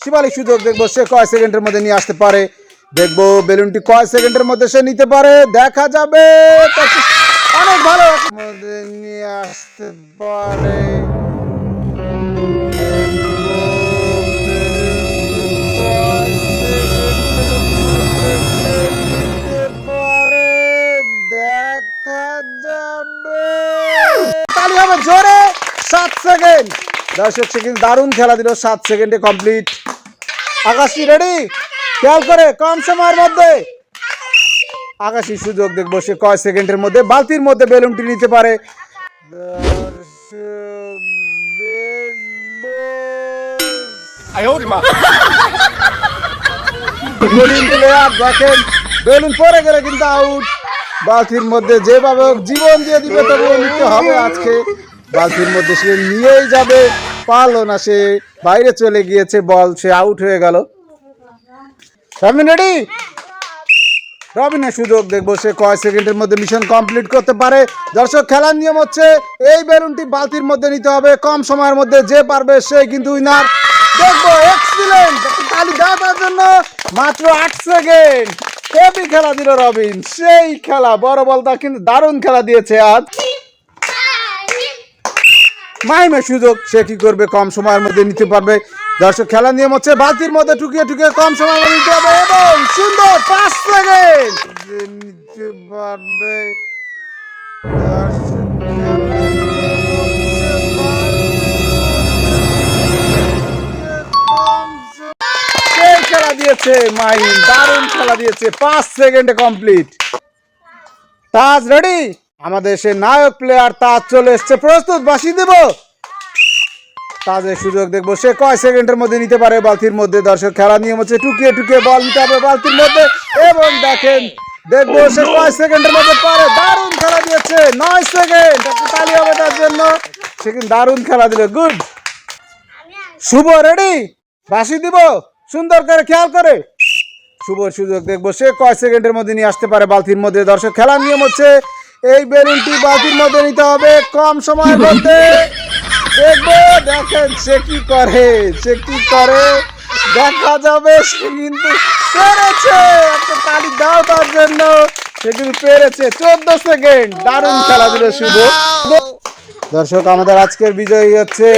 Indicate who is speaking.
Speaker 1: শিবালিক সুযোগ দেখব সে কয় সেকেন্ডের মধ্যে নিয়ে আসতে পারে। দেখব বেলুনটি কয় সেকেন্ডের মধ্যে সে নিতে পারে। দেখা যাবে। অনেক ভালো। নিয়ে আসতে পারে। দেখা যাবে। জোরে। সাত সেকেন্ড। দর্শক সে কিন্তু দারুণ খেলা দিল সাত সেকেন্ডে কমপ্লিট আকাশি রেডি খেয়াল করে কম সময়ের মধ্যে। আকাশি সুযোগ দেখব সে কয় সেকেন্ডের মধ্যে বালতির মধ্যে বেলুনটি নিতে পারে। বেলুন পরে গেলে কিন্তু আউট বালতির মধ্যে যেভাবে জীবন দিয়ে দিবে তবুও নিতে হবে আজকে। বালতির মধ্যে সে নিয়েই যাবে। পারল না, সে বাইরে চলে গিয়েছে, বল, সে আউট হয়ে গেল। রেডি রবিনের সুযোগ দেখব, সে কয় সেকেন্ডের মধ্যে মিশন কমপ্লিট করতে পারে। দর্শক, খেলার নিয়ম হচ্ছে, এই বেলুনটি বালতির মধ্যে নিতে হবে, কম সময়ের মধ্যে যে পারবে, সে কিন্তু উইনার দেখব জন্য। মাত্র আট সেকেন্ড। খেলা দিল রবিন, সেই খেলা, বড় বলটা কিন্তু দারুণ খেলা দিয়েছে আজ। মাইমে সুযোগ সে কি করবে? কম সময়ের মধ্যে নিতে পারবে। দর্শক খেলার নিয়ম হচ্ছে বালতির মধ্যে টুকিয়ে টুকিয়ে কম সময়ের মধ্যে নিতে হবে এবং সুন্দর পাঁচ সেকেন্ড। নিতে পারবে খেলা দিয়েছে দারুণ খেলা দিয়েছে পাঁচ সেকেন্ডে কমপ্লিট তাজ রেডি আমাদের সে নায়ক প্লেয়ার তাজ চলে এসছে। প্রস্তুত বাসি দেব। তাজের সুযোগ দেখব। সে কয় সেকেন্ডের মধ্যে নিতে পারে বালতির মধ্যে। দর্শক খেলা নিয়ম হচ্ছে টুকিয়ে টুকিয়ে বল নিতে হবে বালতির মধ্যে। এবং দেখেন, দেখব সে কয় সেকেন্ডের মধ্যে পারে। দারুণ খেলা দিয়েছে। নয় সেকেন্ড। তালি হবে তার জন্য। সে কিন্তু দারুণ খেলা দিল। গুড। শুভ রেডি। বাসি দিব। সুন্দর করে খেয়াল করে। শুভ সুযোগ দেখব। সে কয় সেকেন্ডের মধ্যে নিয়ে আসতে পারে বালতির মধ্যে। দর্শক খেলার নিয়ম হচ্ছে এই বেলুনটি বাজির মধ্যে নিতে হবে। কম সময়ের মধ্যে। দেখব দেখেন সে কি করে সে কি করে। দেখা যাবে সে কিন্তু পেরেছে। একটা তালি দাও তার জন্য। সে কিন্তু পেরেছে। চোদ্দ সেকেন্ড। দারুণ খেলা দিল শুভ। দর্শক আমাদের আজকের বিজয়ী হচ্ছে